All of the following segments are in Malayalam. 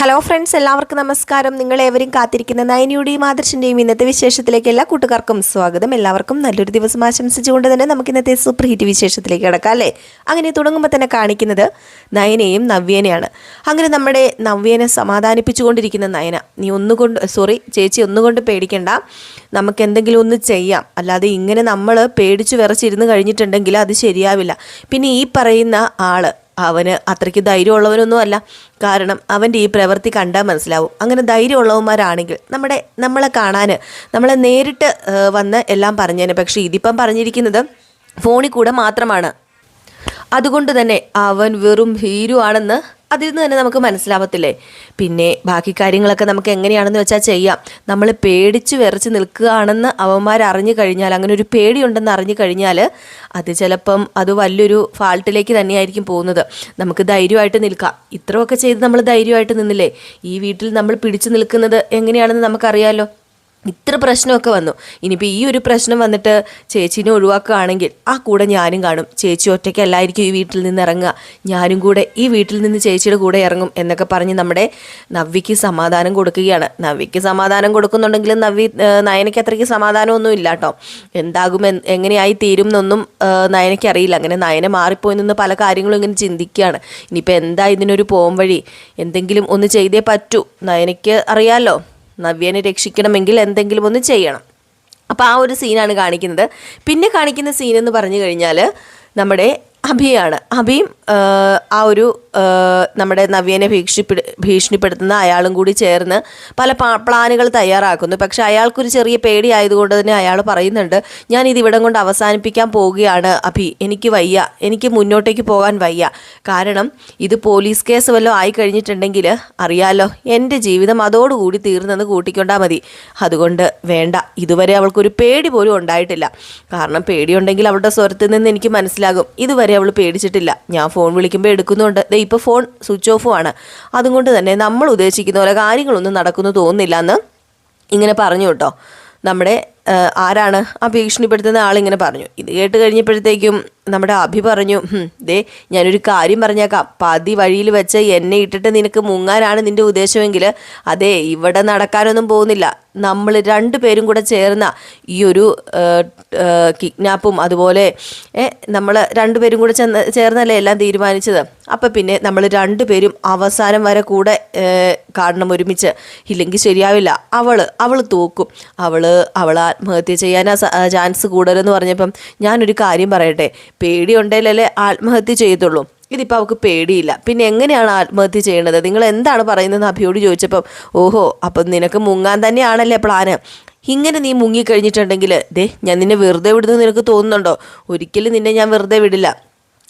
ഹലോ ഫ്രണ്ട്സ് എല്ലാവർക്കും നമസ്കാരം. നിങ്ങളേവരും കാത്തിരിക്കുന്ന നയനിയുടെയും ആദർശിന്റെയും ഇന്നത്തെ വിശേഷത്തിലേക്ക് എല്ലാ കൂട്ടുകാർക്കും സ്വാഗതം. എല്ലാവർക്കും നല്ലൊരു ദിവസം ആശംസിച്ചുകൊണ്ട് തന്നെ നമുക്ക് ഇന്നത്തെ സൂപ്പർ ഹിറ്റ് വിശേഷത്തിലേക്ക് കിടക്കാം അല്ലേ? അങ്ങനെ തുടങ്ങുമ്പോൾ തന്നെ കാണിക്കുന്നത് നയനയും നവ്യേനയാണ്. അങ്ങനെ നമ്മുടെ നവ്യേനെ സമാധാനിപ്പിച്ചുകൊണ്ടിരിക്കുന്ന നയന നീ ഒന്നുകൊണ്ട് സോറി ചേച്ചി ഒന്നുകൊണ്ട് പേടിക്കണ്ട. നമുക്ക് എന്തെങ്കിലും ഒന്ന് ചെയ്യാം. അല്ലാതെ ഇങ്ങനെ നമ്മൾ പേടിച്ചു വിറച്ചിരുന്ന് കഴിഞ്ഞിട്ടുണ്ടെങ്കിൽ അത് ശരിയാവില്ല. പിന്നെ ഈ പറയുന്ന ആൾ അവന് അത്രയ്ക്ക് ധൈര്യമുള്ളവനൊന്നും അല്ല കാരണം അവന്റെ ഈ പ്രവൃത്തി കണ്ടാൽ മനസ്സിലാവും. അങ്ങനെ ധൈര്യമുള്ളവന്മാരാണെങ്കിൽ നമ്മുടെ നമ്മളെ കാണാൻ നമ്മളെ നേരിട്ട് വന്ന് എല്ലാം പറഞ്ഞേനെ. പക്ഷേ ഇതിപ്പം പറഞ്ഞിരിക്കുന്നത് ഫോണിൽ കൂടെ മാത്രമാണ്. അതുകൊണ്ട് തന്നെ അവൻ വെറും ഭീരു ആണെന്ന് അതിൽ നിന്ന് തന്നെ നമുക്ക് മനസ്സിലാവത്തില്ലേ? പിന്നെ ബാക്കി കാര്യങ്ങളൊക്കെ നമുക്ക് എങ്ങനെയാണെന്ന് വെച്ചാൽ ചെയ്യാം. നമ്മൾ പേടിച്ച് വിറച്ച് നിൽക്കുകയാണെന്ന് അവന്മാർ അറിഞ്ഞു കഴിഞ്ഞാൽ അങ്ങനെ ഒരു പേടിയുണ്ടെന്ന് അറിഞ്ഞു കഴിഞ്ഞാൽ അത് ചിലപ്പം അത് വലിയൊരു ഫാൾട്ടിലേക്ക് തന്നെയായിരിക്കും പോകുന്നത്. നമുക്ക് ധൈര്യമായിട്ട് നിൽക്കാം. ഇത്രയൊക്കെ ചെയ്ത് നമ്മൾ ധൈര്യമായിട്ട് നിന്നില്ലേ? ഈ വീട്ടിൽ നമ്മൾ പിടിച്ചു നിൽക്കുന്നത് എങ്ങനെയാണെന്ന് നമുക്കറിയാലോ. ഇത്ര പ്രശ്നമൊക്കെ വന്നു. ഇനിയിപ്പോൾ ഈ ഒരു പ്രശ്നം വന്നിട്ട് ചേച്ചീനെ ഒഴിവാക്കുകയാണെങ്കിൽ ആ കൂടെ ഞാനും കാണും. ചേച്ചി ഒറ്റയ്ക്കല്ലായിരിക്കും ഈ വീട്ടിൽ നിന്ന് ഇറങ്ങുക. ഞാനും കൂടെ ഈ വീട്ടിൽ നിന്ന് ചേച്ചിയുടെ കൂടെ ഇറങ്ങും എന്നൊക്കെ പറഞ്ഞ് നമ്മുടെ നവ്വിക്ക് സമാധാനം കൊടുക്കുകയാണ്. നവ്വിക്ക് സമാധാനം കൊടുക്കുന്നുണ്ടെങ്കിലും ഏഹ് നയനയ്ക്ക് അത്രയ്ക്ക് സമാധാനമൊന്നും ഇല്ല കേട്ടോ. എന്താകും എങ്ങനെയായി തീരും എന്നൊന്നും നയനയ്ക്ക് അറിയില്ല. അങ്ങനെ നയന മാറിപ്പോയി നിന്ന് പല കാര്യങ്ങളും ഇങ്ങനെ ചിന്തിക്കുകയാണ്. ഇനിയിപ്പോൾ എന്താ ഇതിനൊരു പോം വഴി എന്തെങ്കിലും ഒന്ന് ചെയ്തേ പറ്റൂ. നയനയ്ക്ക് അറിയാലോ. നവ്യനെ രക്ഷിക്കണമെങ്കിൽ എന്തെങ്കിലും ഒന്ന് ചെയ്യണം. അപ്പോൾ ആ ഒരു സീനാണ് കാണിക്കുന്നത്. പിന്നെ കാണിക്കുന്ന സീൻ എന്ന് പറഞ്ഞു കഴിഞ്ഞാൽ നമ്മുടെ അഭിയാണ് അഭിയും ആ, ഒരു നമ്മുടെ നവ്യനെ ഭീഷണിപ്പെടു ഭീഷണിപ്പെടുത്തുന്ന അയാളും കൂടി ചേർന്ന് പല പ്ലാനുകൾ തയ്യാറാക്കുന്നു. പക്ഷെ അയാൾക്കൊരു ചെറിയ പേടി ആയതുകൊണ്ട് തന്നെ അയാൾ പറയുന്നുണ്ട് ഞാൻ ഇത് ഇവിടം കൊണ്ട് അവസാനിപ്പിക്കാൻ പോവുകയാണ് അഭി. എനിക്ക് വയ്യ. എനിക്ക് മുന്നോട്ടേക്ക് പോകാൻ വയ്യ. കാരണം ഇത് പോലീസ് കേസ് വല്ലതും ആയി കഴിഞ്ഞിട്ടുണ്ടെങ്കിൽ അറിയാലോ എന്റെ ജീവിതം അതോടുകൂടി തീർന്നെന്ന് കൂട്ടിക്കൊണ്ടാൽ മതി. അതുകൊണ്ട് വേണ്ട. ഇതുവരെ അവൾക്കൊരു പേടി പോലും ഉണ്ടായിട്ടില്ല. കാരണം പേടിയുണ്ടെങ്കിൽ അവളുടെ സ്വരത്തിൽ നിന്ന് എനിക്ക് മനസ്സിലാകും. ഇതുവരെ അവൾ പേടിച്ചിട്ടില്ല. ഞാൻ ഫോൺ വിളിക്കുമ്പോൾ എടുക്കുന്നുണ്ട്. ദേ ഇപ്പോൾ ഫോൺ സ്വിച്ച് ഓഫും ആണ്. അതുകൊണ്ട് തന്നെ നമ്മൾ ഉദ്ദേശിക്കുന്ന പോലെ കാര്യങ്ങളൊന്നും നടക്കുന്നു തോന്നുന്നില്ല എന്ന് ഇങ്ങനെ പറഞ്ഞു കേട്ടോ. നമ്മുടെ ആരാണ് ആ ഭീഷണിപ്പെടുത്തുന്ന ആളിങ്ങനെ പറഞ്ഞു. ഇത് കേട്ട് കഴിഞ്ഞപ്പോഴത്തേക്കും നമ്മുടെ അഭി പറഞ്ഞു "ഹും, ദേ ഞാനൊരു കാര്യം പറഞ്ഞേക്കാം. പതി വഴിയിൽ വെച്ച് എന്നെ ഇട്ടിട്ട് നിനക്ക് മുങ്ങാനാണ് നിന്റെ ഉദ്ദേശമെങ്കിൽ അതെ ഇവിടെ നടക്കാനൊന്നും പോകുന്നില്ല. നമ്മൾ രണ്ടുപേരും കൂടെ ചേർന്ന ഈ ഒരു കിഡ്നാപ്പും അതുപോലെ നമ്മൾ രണ്ടുപേരും കൂടെ ചെന്ന് ചേർന്നല്ലേ എല്ലാം തീരുമാനിച്ചത്. അപ്പം പിന്നെ നമ്മൾ രണ്ടുപേരും അവസാനം വരെ കൂടെ കാണണം ഒരുമിച്ച്. ഇല്ലെങ്കിൽ ശരിയാവില്ല. അവൾ അവൾ തോക്കും. അവൾ അവൾ ആത്മഹത്യ ചെയ്യാൻ ചാൻസ് കൂടുതലെന്ന് പറഞ്ഞപ്പം ഞാനൊരു കാര്യം പറയട്ടെ. പേടിയുണ്ടെങ്കിലല്ലേ ആത്മഹത്യ ചെയ്യത്തുള്ളൂ. ഇതിപ്പോൾ അവൾക്ക് പേടിയില്ല. പിന്നെ എങ്ങനെയാണ് ആത്മഹത്യ ചെയ്യേണ്ടത് നിങ്ങൾ എന്താണ് പറയുന്നത് അഭിയോട് ചോദിച്ചപ്പം ഓഹോ അപ്പം നിനക്ക് മുങ്ങാൻ തന്നെയാണല്ലേ പ്ലാന്? ഇങ്ങനെ നീ മുങ്ങിക്കഴിഞ്ഞിട്ടുണ്ടെങ്കിൽ ദേ ഞാൻ നിന്നെ വെറുതെ വിടുന്നത് നിനക്ക് തോന്നുന്നുണ്ടോ? ഒരിക്കലും നിന്നെ ഞാൻ വെറുതെ വിടില്ല.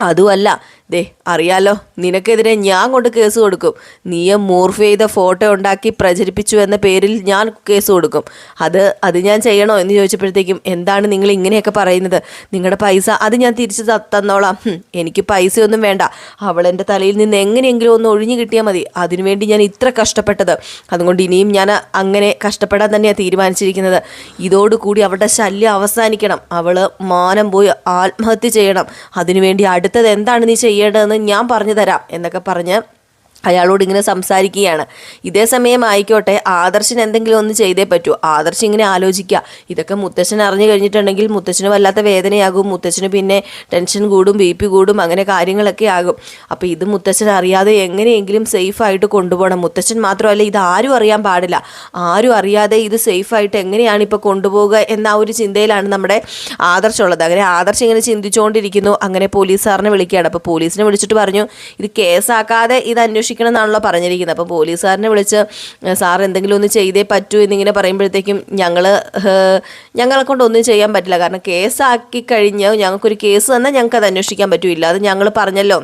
അതുമല്ല ദേ അറിയാലോ നിനക്കെതിരെ ഞാൻ കൊണ്ട് കേസ് കൊടുക്കും. നീയെ മൂർഫ് ചെയ്ത ഫോട്ടോ ഉണ്ടാക്കി പ്രചരിപ്പിച്ചു എന്ന പേരിൽ ഞാൻ കേസ് കൊടുക്കും. അത് അത് ഞാൻ ചെയ്യണോ എന്ന് ചോദിച്ചപ്പോഴത്തേക്കും എന്താണ് നിങ്ങൾ ഇങ്ങനെയൊക്കെ പറയുന്നത്? നിങ്ങളുടെ പൈസ അത് ഞാൻ തിരിച്ചു തന്നോളാം. എനിക്ക് പൈസയൊന്നും വേണ്ട. അവൾ എന്റെ തലയിൽ നിന്ന് എങ്ങനെയെങ്കിലും ഒന്ന് ഒഴിഞ്ഞു കിട്ടിയാൽ മതി. അതിനുവേണ്ടി ഞാൻ ഇത്ര കഷ്ടപ്പെട്ടത്. അതുകൊണ്ട് ഇനിയും ഞാൻ അങ്ങനെ കഷ്ടപ്പെടാൻ തന്നെയാണ് തീരുമാനിച്ചിരിക്കുന്നത്. ഇതോടുകൂടി അവളുടെ ശല്യം അവസാനിക്കണം. അവൾ മാനം പോയി ആത്മഹത്യ ചെയ്യണം. അതിനുവേണ്ടി അടുത്തത് എന്താണ് നീ ചെയ്യേണ്ടതെന്ന് ഞാൻ പറഞ്ഞു തരാം എന്നൊക്കെ പറഞ്ഞ് അയാളോട് ഇങ്ങനെ സംസാരിക്കുകയാണ്. ഇതേ സമയം ആയിക്കോട്ടെ ആദർശൻ എന്തെങ്കിലും ഒന്ന് ചെയ്തേ പറ്റൂ. ആദർശ് ഇങ്ങനെ ആലോചിക്കുക. ഇതൊക്കെ മുത്തച്ഛൻ അറിഞ്ഞു കഴിഞ്ഞിട്ടുണ്ടെങ്കിൽ മുത്തശ്ശന് വല്ലാത്ത വേദനയാകും. മുത്തശ്ശന് പിന്നെ ടെൻഷൻ കൂടും ബി പി കൂടും അങ്ങനെ കാര്യങ്ങളൊക്കെ ആകും. അപ്പോൾ ഇത് മുത്തച്ഛൻ അറിയാതെ എങ്ങനെയെങ്കിലും സേഫായിട്ട് കൊണ്ടുപോകണം. മുത്തച്ഛൻ മാത്രമല്ല ഇത് ആരും അറിയാൻ പാടില്ല. ആരും അറിയാതെ ഇത് സേഫായിട്ട് എങ്ങനെയാണ് ഇപ്പോൾ കൊണ്ടുപോകുക എന്ന ഒരു ചിന്തയിലാണ് നമ്മുടെ ആദർശമുള്ളത് അങ്ങനെ ആദർശ് ഇങ്ങനെ ചിന്തിച്ചുകൊണ്ടിരിക്കുന്നു. അങ്ങനെ പോലീസുകാരനെ വിളിക്കുകയാണ്. അപ്പോൾ പോലീസിനെ വിളിച്ചിട്ട് പറഞ്ഞു ഇത് കേസാക്കാതെ ഇത് അന്വേഷിക്കണം എന്നാണല്ലോ പറഞ്ഞിരിക്കുന്നത്. അപ്പോൾ പോലീസുകാരനെ വിളിച്ച് സാർ എന്തെങ്കിലും ഒന്ന് ചെയ്തേ പറ്റൂ എന്നിങ്ങനെ പറയുമ്പോഴത്തേക്കും ഞങ്ങൾ ഞങ്ങളെ കൊണ്ട് ഒന്നും ചെയ്യാൻ പറ്റില്ല. കാരണം കേസാക്കി കഴിഞ്ഞ് ഞങ്ങൾക്കൊരു കേസ് തന്നാൽ ഞങ്ങൾക്ക് അത് അന്വേഷിക്കാൻ പറ്റൂല അത് ഞങ്ങൾ പറഞ്ഞല്ലോ.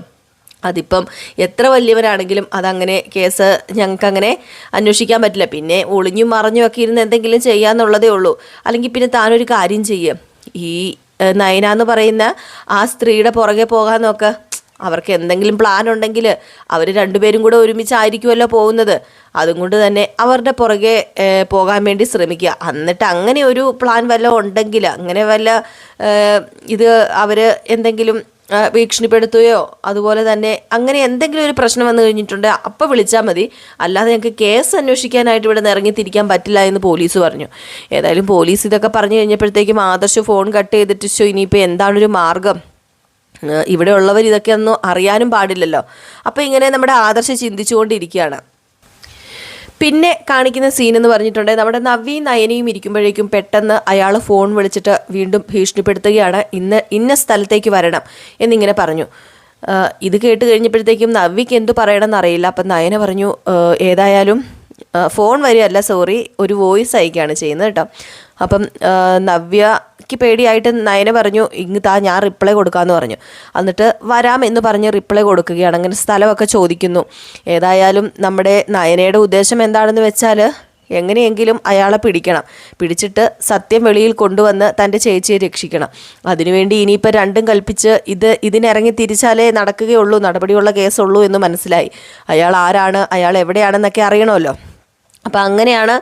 അതിപ്പം എത്ര വലിയവരാണെങ്കിലും അതങ്ങനെ കേസ് ഞങ്ങൾക്കങ്ങനെ അന്വേഷിക്കാൻ പറ്റില്ല. പിന്നെ ഒളിഞ്ഞും മറിഞ്ഞും ഒക്കെ ഇരുന്ന് എന്തെങ്കിലും ചെയ്യാന്നുള്ളതേ ഉള്ളൂ. അല്ലെങ്കിൽ പിന്നെ താനൊരു കാര്യം ചെയ്യും. ഈ നയന എന്ന് പറയുന്ന ആ സ്ത്രീയുടെ പുറകെ പോകാൻ നോക്ക്. അവർക്ക് എന്തെങ്കിലും പ്ലാൻ ഉണ്ടെങ്കിൽ അവർ രണ്ടുപേരും കൂടെ ഒരുമിച്ചായിരിക്കുമല്ലോ പോകുന്നത്. അതുകൊണ്ട് തന്നെ അവരുടെ പുറകെ പോകാൻ വേണ്ടി ശ്രമിക്കുക. എന്നിട്ട് അങ്ങനെ ഒരു പ്ലാൻ വല്ല ഉണ്ടെങ്കിൽ അങ്ങനെ വല്ല ഇത് അവർ എന്തെങ്കിലും ഭീഷണിപ്പെടുത്തുകയോ അതുപോലെ തന്നെ അങ്ങനെ എന്തെങ്കിലും ഒരു പ്രശ്നം വന്നു കഴിഞ്ഞിട്ടുണ്ട് അപ്പം വിളിച്ചാൽ മതി. അല്ലാതെ ഞങ്ങൾക്ക് കേസ് അന്വേഷിക്കാനായിട്ട് ഇവിടെ നിന്ന് ഇറങ്ങിത്തിരിക്കാൻ പറ്റില്ല എന്ന് പോലീസ് പറഞ്ഞു. ഏതായാലും പോലീസ് ഇതൊക്കെ പറഞ്ഞു കഴിഞ്ഞപ്പോഴത്തേക്കും ആദർശ് ഫോൺ കട്ട് ചെയ്തിട്ട് ഇനിയിപ്പോൾ എന്താണൊരു മാർഗം? ഇവിടെ ഉള്ളവർ ഇതൊക്കെ ഒന്നും അറിയാനും പാടില്ലല്ലോ. അപ്പോൾ ഇങ്ങനെ നമ്മുടെ ആദർശം ചിന്തിച്ചുകൊണ്ടിരിക്കുകയാണ്. പിന്നെ കാണിക്കുന്ന സീൻ എന്ന് പറഞ്ഞിട്ടുണ്ടെങ്കിൽ നമ്മുടെ നവി നയനയും ഇരിക്കുമ്പോഴേക്കും പെട്ടെന്ന് അയാൾ ഫോൺ വിളിച്ചിട്ട് വീണ്ടും ഭീഷണിപ്പെടുത്തുകയാണ്. ഇന്ന് ഇന്ന സ്ഥലത്തേക്ക് വരണം എന്നിങ്ങനെ പറഞ്ഞു. ഇത് കേട്ട് കഴിഞ്ഞപ്പോഴത്തേക്കും നവ്വിക്ക് എന്തു പറയണമെന്ന് അറിയില്ല. അപ്പം നയന പറഞ്ഞു ഏതായാലും ഫോൺ വരികയല്ല സോറി ഒരു വോയിസ് അയക്കുകയാണ് ചെയ്യുന്നത് കേട്ടോ. അപ്പം നവ്യക്ക് പേടിയായിട്ട് നയന പറഞ്ഞു ഇങ്ങ് താ ഞാൻ റിപ്ലൈ കൊടുക്കാമെന്ന് പറഞ്ഞു. എന്നിട്ട് വരാം എന്ന് പറഞ്ഞ് റിപ്ലൈ കൊടുക്കുകയാണ്. അങ്ങനെ സ്ഥലമൊക്കെ ചോദിക്കുന്നു. ഏതായാലും നമ്മുടെ നയനയുടെ ഉദ്ദേശം എന്താണെന്ന് വെച്ചാൽ എങ്ങനെയെങ്കിലും അയാളെ പിടിക്കണം. പിടിച്ചിട്ട് സത്യം വെളിയിൽ കൊണ്ടുവന്ന് തന്റെ ചേച്ചിയെ രക്ഷിക്കണം. അതിനുവേണ്ടി ഇനിയിപ്പോൾ രണ്ടും കൽപ്പിച്ച് ഇത് ഇതിനിറങ്ങി തിരിച്ചാലേ നടക്കുകയുള്ളൂ നടപടിയുള്ള കേസുള്ളൂ എന്ന് മനസ്സിലായി. അയാൾ ആരാണ് അയാൾ എവിടെയാണെന്നൊക്കെ അറിയണമല്ലോ. അപ്പം അങ്ങനെയാണ്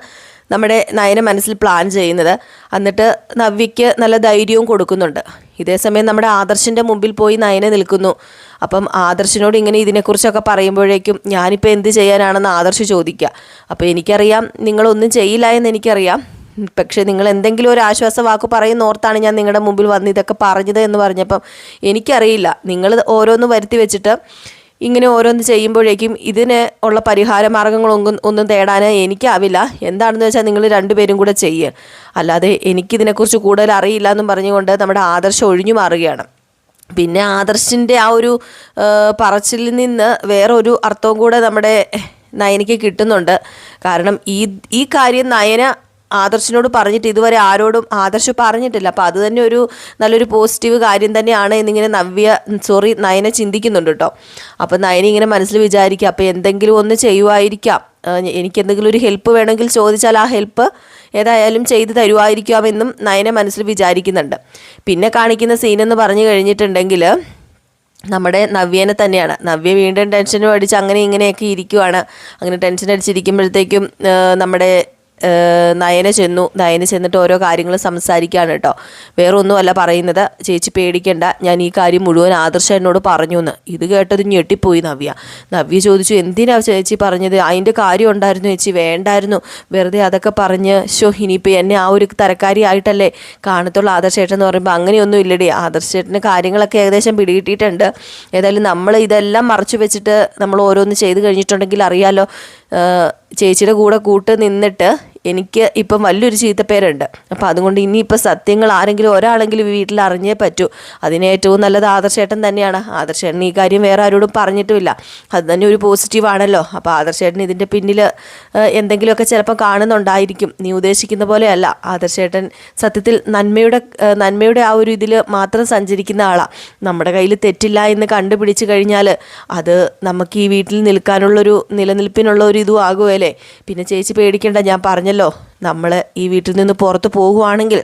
നമ്മുടെ നയന മനസ്സിൽ പ്ലാൻ ചെയ്യുന്നത്. എന്നിട്ട് നവ്യയ്ക്ക് നല്ല ധൈര്യവും കൊടുക്കുന്നുണ്ട്. ഇതേസമയം നമ്മുടെ ആദർശിന്റെ മുമ്പിൽ പോയി നയന നിൽക്കുന്നു. അപ്പം ആദർശിനോട് ഇങ്ങനെ ഇതിനെക്കുറിച്ചൊക്കെ പറയുമ്പോഴേക്കും ഞാനിപ്പോൾ എന്ത് ചെയ്യാനാണെന്ന് ആദർശ് ചോദിക്കുക അപ്പോൾ എനിക്കറിയാം നിങ്ങളൊന്നും ചെയ്യില്ല എന്ന് എനിക്കറിയാം. പക്ഷേ നിങ്ങൾ എന്തെങ്കിലും ഒരു ആശ്വാസ വാക്ക് പറയുന്ന ഓർത്താണ് ഞാൻ നിങ്ങളുടെ മുമ്പിൽ വന്ന് ഇതൊക്കെ പറഞ്ഞത് എന്ന് പറഞ്ഞപ്പം എനിക്കറിയില്ല. നിങ്ങൾ ഓരോന്ന് വരുത്തി വെച്ചിട്ട് ഇങ്ങനെ ഓരോന്ന് ചെയ്യുമ്പോഴേക്കും ഇതിന് ഉള്ള പരിഹാര മാർഗങ്ങളൊന്നും ഒന്നും തേടാൻ എനിക്കാവില്ല. എന്താണെന്ന് വെച്ചാൽ നിങ്ങൾ രണ്ടുപേരും കൂടെ ചെയ്യുക അല്ലാതെ എനിക്കിതിനെക്കുറിച്ച് കൂടുതൽ അറിയില്ല എന്നും പറഞ്ഞുകൊണ്ട് നമ്മുടെ ആദർശം ഒഴിഞ്ഞു മാറുകയാണ്. പിന്നെ ആദർശിന്റെ ആ ഒരു പറച്ചിലിൽ നിന്ന് വേറൊരു അർത്ഥവും കൂടെ നമ്മുടെ നയനയ്ക്ക് കിട്ടുന്നുണ്ട്. കാരണം ഈ ഈ കാര്യം നയന ആദർശിനോട് പറഞ്ഞിട്ട് ഇതുവരെ ആരോടും ആദർശ് പറഞ്ഞിട്ടില്ല. അപ്പോൾ അത് തന്നെ ഒരു നല്ലൊരു പോസിറ്റീവ് കാര്യം തന്നെയാണ് എന്നിങ്ങനെ നവ്യ സോറി നയന ചിന്തിക്കുന്നുണ്ട് കേട്ടോ അപ്പോൾ നയന ഇങ്ങനെ മനസ്സിൽ വിചാരിക്കുക അപ്പോൾ എന്തെങ്കിലും ഒന്ന് ചെയ്യുമായിരിക്കാം എനിക്കെന്തെങ്കിലും ഒരു ഹെൽപ്പ് വേണമെങ്കിൽ ചോദിച്ചാൽ ആ ഹെൽപ്പ് ഏതായാലും ചെയ്തു തരുമായിരിക്കാമെന്നും നയന മനസ്സിൽ വിചാരിക്കുന്നുണ്ട്. പിന്നെ കാണിക്കുന്ന സീനെന്ന് പറഞ്ഞു കഴിഞ്ഞിട്ടുണ്ടെങ്കിൽ നമ്മുടെ നവ്യനെ തന്നെയാണ്. നവ്യ വീണ്ടും ടെൻഷനും അടിച്ച് അങ്ങനെ ഇങ്ങനെയൊക്കെ ഇരിക്കുവാണ്. അങ്ങനെ ടെൻഷൻ അടിച്ചിരിക്കുമ്പോഴത്തേക്കും നമ്മുടെ നയന ചെന്നു. നയന ചെന്നിട്ട് ഓരോ കാര്യങ്ങൾ സംസാരിക്കുകയാണ് കേട്ടോ. വേറെ ഒന്നുമല്ല പറയുന്നത്. ചേച്ചി പേടിക്കണ്ട. ഞാൻ ഈ കാര്യം മുഴുവൻ ആദർശ എന്നോട് പറഞ്ഞു എന്ന് ഇത് കേട്ടത് ഞെട്ടിപ്പോയി നവ്യ. നവ്യ ചോദിച്ചു എന്തിനാ ചേച്ചി പറഞ്ഞത്? അതിന്റെ കാര്യം ഉണ്ടായിരുന്നു ചേച്ചി. വേണ്ടായിരുന്നു. വെറുതെ അതൊക്കെ പറഞ്ഞ് ഷോ ഇനിയിപ്പോൾ എന്നെ ആ ഒരു തരക്കാരി ആയിട്ടല്ലേ കാണത്തുള്ള ആദർശേട്ടൻ എന്ന് പറയുമ്പോൾ അങ്ങനെയൊന്നും ഇല്ലടി. ആദർശേട്ടന് കാര്യങ്ങളൊക്കെ ഏകദേശം പിടികിട്ടിയിട്ടുണ്ട്. ഏതായാലും നമ്മൾ ഇതെല്ലാം മറച്ചു വെച്ചിട്ട് നമ്മൾ ഓരോന്ന് ചെയ്ത് കഴിഞ്ഞിട്ടുണ്ടെങ്കിൽ അറിയാലോ. ചേച്ചിയുടെ കൂടെ കൂട്ട് നിന്നിട്ട് എനിക്ക് ഇപ്പം വലിയൊരു ചീത്തപ്പേരുണ്ട്. അപ്പം അതുകൊണ്ട് ഇനിയിപ്പോൾ സത്യങ്ങൾ ആരെങ്കിലും ഒരാളെങ്കിലും വീട്ടിൽ അറിഞ്ഞേ പറ്റൂ. അതിന് ഏറ്റവും നല്ലത് ആദർശേട്ടൻ തന്നെയാണ്. ആദർശേട്ടൻ ഈ കാര്യം വേറെ ആരോടും പറഞ്ഞിട്ടുമില്ല. അത് തന്നെ ഒരു പോസിറ്റീവാണല്ലോ. അപ്പോൾ ആദർശേട്ടൻ ഇതിന്റെ പിന്നിൽ എന്തെങ്കിലുമൊക്കെ ചിലപ്പോൾ കാണുന്നുണ്ടായിരിക്കും. നീ ഉദ്ദേശിക്കുന്ന പോലെയല്ല. ആദർശേട്ടൻ സത്യത്തിൽ നന്മയുടെ നന്മയുടെ ആ ഒരു ഇതിൽ മാത്രം സഞ്ചരിക്കുന്ന ആളാണ് നമ്മുടെ കയ്യിൽ തെറ്റില്ല എന്ന് കണ്ടുപിടിച്ച് കഴിഞ്ഞാൽ അത് നമുക്ക് ഈ വീട്ടിൽ നിൽക്കാനുള്ളൊരു നിലനിൽപ്പിനുള്ള ഒരു ഇതും ആകുമല്ലേ പിന്നെ ചേച്ചി പേടിക്കേണ്ട. ഞാൻ പറഞ്ഞല്ലോ നമ്മൾ ഈ വീട്ടിൽ നിന്ന് പുറത്ത് പോകുവാണെങ്കിൽ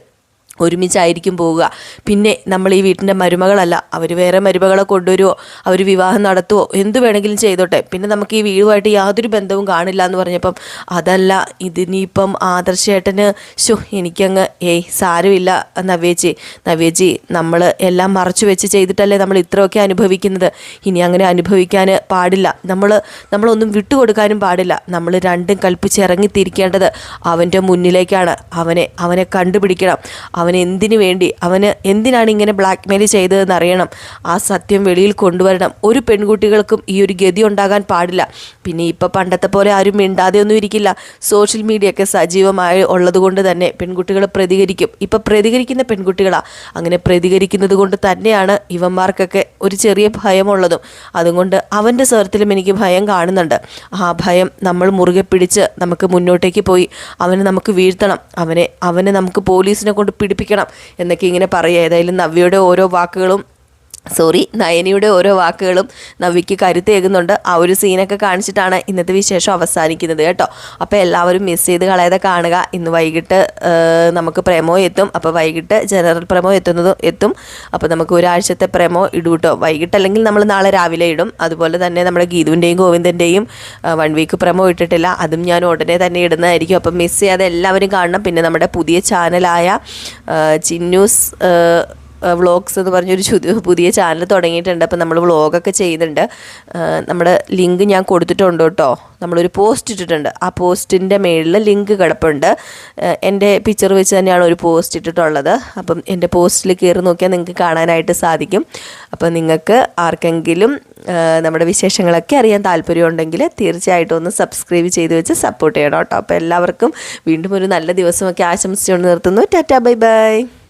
ഒരുമിച്ചായിരിക്കും പോവുക. പിന്നെ നമ്മൾ ഈ വീട്ടിന്റെ മരുമകളല്ല അവർ വേറെ മരുമകളെ കൊണ്ടുവരുമോ അവർ വിവാഹം നടത്തുമോ എന്ത് വേണമെങ്കിലും ചെയ്തോട്ടെ. പിന്നെ നമുക്ക് ഈ വീടുമായിട്ട് യാതൊരു ബന്ധവും കാണില്ല എന്ന് പറഞ്ഞപ്പം അതല്ല ഇതിനിപ്പം ആദർശേട്ടന് ശോ എനിക്കങ്ങ് ഏയ് സാരമില്ല നവ്യേച്ചി. നവ്യേച്ചി നമ്മൾ എല്ലാം മറച്ചു വെച്ച് ചെയ്തിട്ടല്ലേ നമ്മൾ ഇത്രയൊക്കെ അനുഭവിക്കുന്നത്. ഇനി അങ്ങനെ അനുഭവിക്കാൻ പാടില്ല. നമ്മൾ നമ്മളൊന്നും വിട്ടുകൊടുക്കാനും പാടില്ല. നമ്മൾ രണ്ടും കൽപ്പിച്ചിറങ്ങിത്തിരിക്കേണ്ടത് അവന്റെ മുന്നിലേക്കാണ്. അവനെ അവനെ കണ്ടുപിടിക്കണം. അവൻ എന്തിനു വേണ്ടി? അവന് എന്തിനാണ് ഇങ്ങനെ ബ്ലാക്ക് മെയിൽ ചെയ്തതെന്ന് അറിയണം. ആ സത്യം വെളിയിൽ കൊണ്ടുവരണം. ഒരു പെൺകുട്ടികൾക്കും ഈ ഒരു ഗതി ഉണ്ടാകാൻ പാടില്ല. പിന്നെ ഇപ്പം പണ്ടത്തെ പോലെ ആരും മിണ്ടാതെ ഒന്നും ഇരിക്കില്ല. സോഷ്യൽ മീഡിയ ഒക്കെ സജീവമായി ഉള്ളതുകൊണ്ട് തന്നെ പെൺകുട്ടികൾ പ്രതികരിക്കും. ഇപ്പം പ്രതികരിക്കുന്ന പെൺകുട്ടികളാണ് അങ്ങനെ പ്രതികരിക്കുന്നത് കൊണ്ട് തന്നെയാണ് ഇവന്മാർക്കൊക്കെ ഒരു ചെറിയ ഭയമുള്ളതും. അതുകൊണ്ട് അവന്റെ സ്വരത്തിലും എനിക്ക് ഭയം കാണുന്നുണ്ട്. ആ ഭയം നമ്മൾ മുറുകെ പിടിച്ച് നമുക്ക് മുന്നോട്ടേക്ക് പോയി. അവനെ നമുക്ക് വീഴ്ത്തണം. അവനെ അവനെ നമുക്ക് പോലീസിനെ കൊണ്ട് പിടിപ്പിക്കണം എന്നൊക്കെ ഇങ്ങനെ പറയുക. ഏതായാലും നവ്യയുടെ ഓരോ വാക്കുകളും സോറി നയനിയുടെ ഓരോ വാക്കുകളും നവിക്ക് കരുത്തേകുന്നുണ്ട് ആ ഒരു സീനൊക്കെ കാണിച്ചിട്ടാണ് ഇന്നത്തെ വിശേഷം അവസാനിക്കുന്നത് കേട്ടോ. അപ്പോൾ എല്ലാവരും മിസ് ചെയ്ത് കളയാതെ കാണുക. ഇന്ന് വൈകിട്ട് നമുക്ക് പ്രമോ എത്തും. അപ്പോൾ വൈകിട്ട് ജനറൽ പ്രമോ എത്തുന്നതും എത്തും. അപ്പോൾ നമുക്ക് ഒരാഴ്ചത്തെ പ്രമോ ഇടും കേട്ടോ വൈകിട്ട് അല്ലെങ്കിൽ നമ്മൾ നാളെ രാവിലെ ഇടും. അതുപോലെ തന്നെ നമ്മുടെ ഗീതുവിന്റെയും ഗോവിന്ദന്റെയും വൺ വീക്ക് പ്രമോ ഇട്ടിട്ടില്ല. അതും ഞാൻ ഉടനെ തന്നെ ഇടുന്നതായിരിക്കും. അപ്പം മിസ് ചെയ്യാതെ എല്ലാവരും കാണണം. പിന്നെ നമ്മുടെ പുതിയ ചാനലായ ചിന്നൂസ് വ്ളോഗ്സ് എന്ന് പറഞ്ഞൊരു പുതിയ ചാനൽ തുടങ്ങിയിട്ടുണ്ട്. അപ്പോൾ നമ്മൾ വ്ളോഗൊക്കെ ചെയ്യുന്നുണ്ട്. നമ്മുടെ ലിങ്ക് ഞാൻ കൊടുത്തിട്ടുണ്ട് കേട്ടോ. നമ്മളൊരു പോസ്റ്റ് ഇട്ടിട്ടുണ്ട്. ആ പോസ്റ്റിന്റെ മേളിൽ ലിങ്ക് കിടപ്പുണ്ട്. എന്റെ പിക്ചർ വെച്ച് തന്നെയാണ് ഒരു പോസ്റ്റ് ഇട്ടിട്ടുള്ളത്. അപ്പം എന്റെ പോസ്റ്റിൽ കയറി നോക്കിയാൽ നിങ്ങൾക്ക് കാണാനായിട്ട് സാധിക്കും. അപ്പോൾ നിങ്ങൾക്ക് ആർക്കെങ്കിലും നമ്മുടെ വിശേഷങ്ങളൊക്കെ അറിയാൻ താല്പര്യമുണ്ടെങ്കിൽ തീർച്ചയായിട്ടും ഒന്ന് സബ്സ്ക്രൈബ് ചെയ്ത് വെച്ച് സപ്പോർട്ട് ചെയ്യണം കേട്ടോ. അപ്പോൾ എല്ലാവർക്കും വീണ്ടും ഒരു നല്ല ദിവസമൊക്കെ ആശംസിച്ചുകൊണ്ട് നിർത്തുന്നു. Tata bye bye.